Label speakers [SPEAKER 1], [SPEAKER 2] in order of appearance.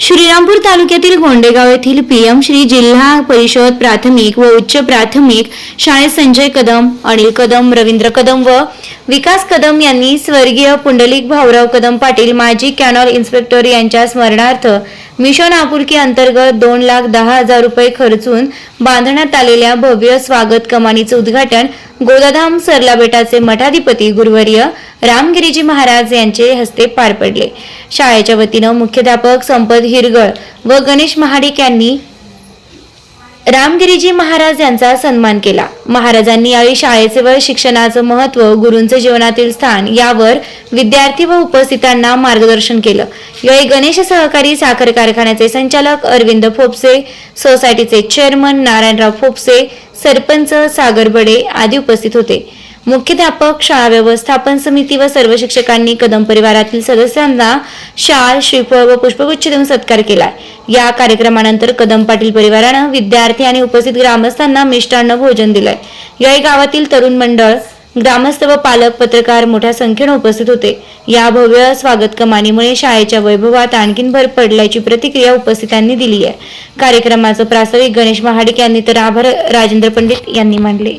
[SPEAKER 1] श्रीरामपूर तालुक्यातील गोंडेगाव येथील पीएम श्री जिल्हा परिषद प्राथमिक व उच्च प्राथमिक शाळेत संजय कदम अनिल कदम रवींद्र कदम व विकास कदम यांनी स्वर्गीय पुंडलिक भाऊराव कदम पाटील माजी कॅनॉल इन्स्पेक्टर यांच्या स्मरणार्थ मिशन आपुलकी अंतर्गत दोन लाख दहा हजार रुपये खर्चून बांधण्यात आलेल्या भव्य स्वागत कमानीचे उद्घाटन गोदाधाम सरला बेटाचे मठाधिपती गुरुवर्य रामगिरीजी महाराज यांचे हस्ते पार पडले. शाळेच्या वतीनं मुख्याध्यापक संपत हिरगळ व गणेश महाडिक यांनी रामगिरीजी महाराज यांचा सन्मान केला. महाराजांनी यावेळी शाळेचे व शिक्षणाचं महत्त्व गुरूंचे जीवनातील स्थान यावर विद्यार्थी व उपस्थितांना मार्गदर्शन केलं. यावेळी गणेश सहकारी साखर कारखान्याचे संचालक अरविंद फोपसे सोसायटीचे चेअरमन नारायणराव फोपसे सरपंच सागर बडे आदी उपस्थित होते. मुख्याध्यापक शाळा व्यवस्थापन समिती व सर्व शिक्षकांनी कदम परिवारातील सदस्यांना शाल श्रीफळ व पुष्पगुच्छ देऊन सत्कार केला या कार्यक्रमानंतर कदम पाटील परिवारानं विद्यार्थी आणि उपस्थित ग्रामस्थांना मिष्टान्न भोजन दिलंय. यावेळी गावातील तरुण मंडळ ग्रामस्थ व पालक पत्रकार मोठ्या संख्येनं उपस्थित होते. या भव्य स्वागत कमानीमुळे शाळेच्या वैभवात आणखीन भर पडल्याची प्रतिक्रिया उपस्थितांनी दिली आहे. कार्यक्रमाचं प्रास्ताविक गणेश महाडिक यांनी तर आभार राजेंद्र पंडित यांनी मांडले